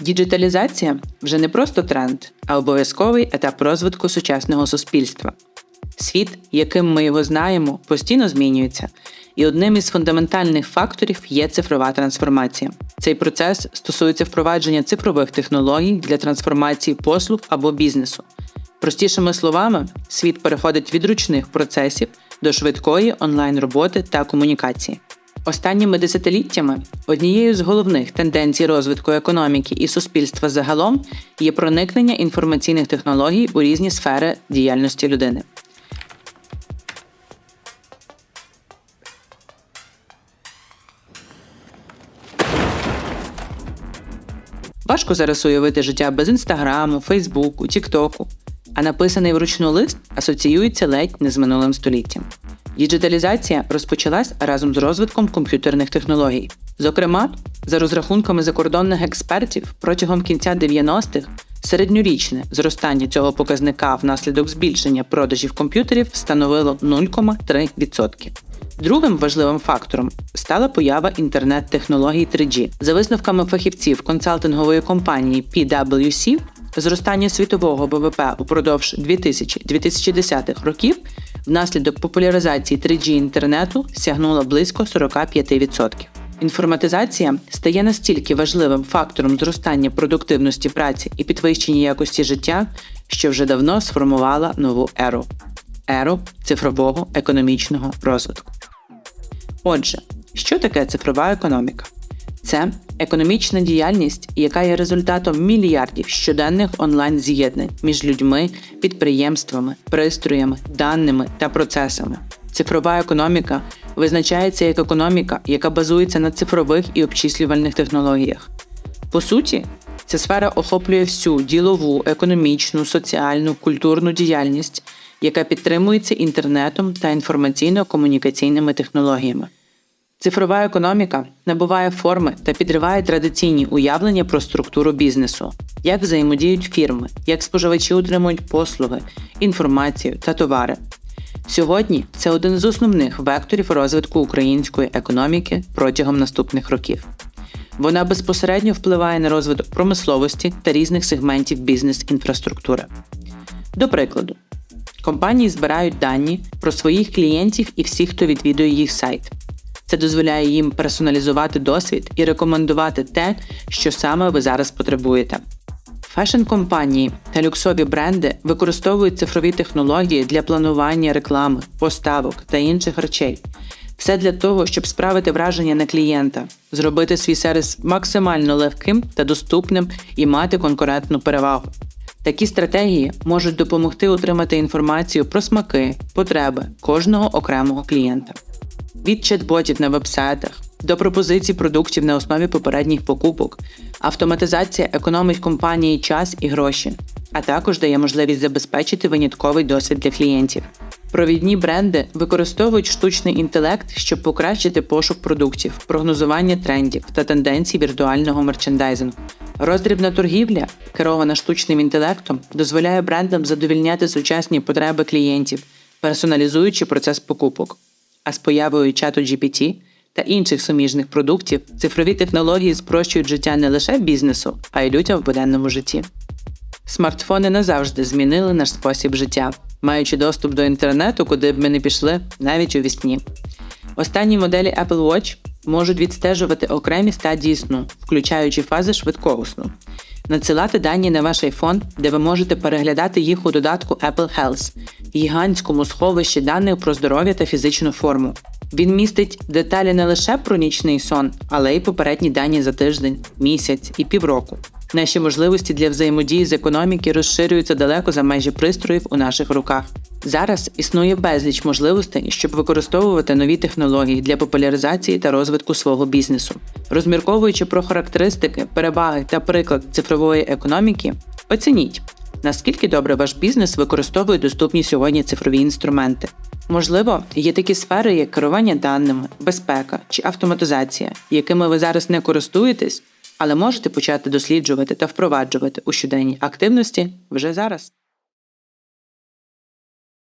Діджиталізація вже не просто тренд, а обов'язковий етап розвитку сучасного суспільства. Світ, яким ми його знаємо, постійно змінюється, і одним із фундаментальних факторів є цифрова трансформація. Цей процес стосується впровадження цифрових технологій для трансформації послуг або бізнесу. Простішими словами, світ переходить від ручних процесів до швидкої онлайн-роботи та комунікації. Останніми десятиліттями однією з головних тенденцій розвитку економіки і суспільства загалом є проникнення інформаційних технологій у різні сфери діяльності людини. Важко зараз уявити життя без інстаграму, фейсбуку, тіктоку, а написаний вручну лист асоціюється ледь не з минулим століттям. Діджиталізація розпочалась разом з розвитком комп'ютерних технологій. Зокрема, за розрахунками закордонних експертів, протягом кінця 90-х середньорічне зростання цього показника внаслідок збільшення продажів комп'ютерів становило 0,3%. Другим важливим фактором стала поява інтернет-технологій 3G. За висновками фахівців консалтингової компанії PwC, зростання світового ВВП упродовж 2000-2010 років внаслідок популяризації 3G інтернету сягнуло близько 45%. Інформатизація стає настільки важливим фактором зростання продуктивності праці і підвищення якості життя, що вже давно сформувала нову еру еру цифрового економічного розвитку. Отже, що таке цифрова економіка? Це економічна діяльність, яка є результатом мільярдів щоденних онлайн з'єднань між людьми, підприємствами, пристроями, даними та процесами. Цифрова економіка визначається як економіка, яка базується на цифрових і обчислювальних технологіях. По суті, ця сфера охоплює всю ділову, економічну, соціальну, культурну діяльність, яка підтримується інтернетом та інформаційно-комунікаційними технологіями. Цифрова економіка набуває форми та підриває традиційні уявлення про структуру бізнесу, як взаємодіють фірми, як споживачі отримують послуги, інформацію та товари. Сьогодні це один з основних векторів розвитку української економіки протягом наступних років. Вона безпосередньо впливає на розвиток промисловості та різних сегментів бізнес-інфраструктури. До прикладу, компанії збирають дані про своїх клієнтів і всіх, хто відвідує їх сайт. Це дозволяє їм персоналізувати досвід і рекомендувати те, що саме ви зараз потребуєте. Фешн-компанії та люксові бренди використовують цифрові технології для планування реклами, поставок та інших речей. Все для того, щоб справити враження на клієнта, зробити свій сервіс максимально легким та доступним і мати конкурентну перевагу. Такі стратегії можуть допомогти отримати інформацію про смаки, потреби кожного окремого клієнта від чат-ботів на вебсайтах до пропозицій продуктів на основі попередніх покупок, автоматизація економить компанії час і гроші, а також дає можливість забезпечити винятковий досвід для клієнтів. Провідні бренди використовують штучний інтелект, щоб покращити пошук продуктів, прогнозування трендів та тенденцій віртуального мерчендайзингу. Роздрібна торгівля, керована штучним інтелектом, дозволяє брендам задовільняти сучасні потреби клієнтів, персоналізуючи процес покупок. А з появою чату GPT та інших суміжних продуктів цифрові технології спрощують життя не лише бізнесу, а й людям в буденному житті. Смартфони назавжди змінили наш спосіб життя, маючи доступ до інтернету, куди б ми не пішли, навіть у вісні. Останні моделі Apple Watch можуть відстежувати окремі стадії сну, включаючи фази швидкого сну, надсилати дані на ваш iPhone, де ви можете переглядати їх у додатку Apple Health, гігантському сховищі даних про здоров'я та фізичну форму. Він містить деталі не лише про нічний сон, але й попередні дані за тиждень, місяць і півроку. Наші можливості для взаємодії з економіки розширюються далеко за межі пристроїв у наших руках. Зараз існує безліч можливостей, щоб використовувати нові технології для популяризації та розвитку свого бізнесу. Розмірковуючи про характеристики, переваги та приклад цифрової економіки, оцініть, наскільки добре ваш бізнес використовує доступні сьогодні цифрові інструменти. Можливо, є такі сфери, як керування даними, безпека чи автоматизація, якими ви зараз не користуєтесь, але можете почати досліджувати та впроваджувати у щоденній активності вже зараз.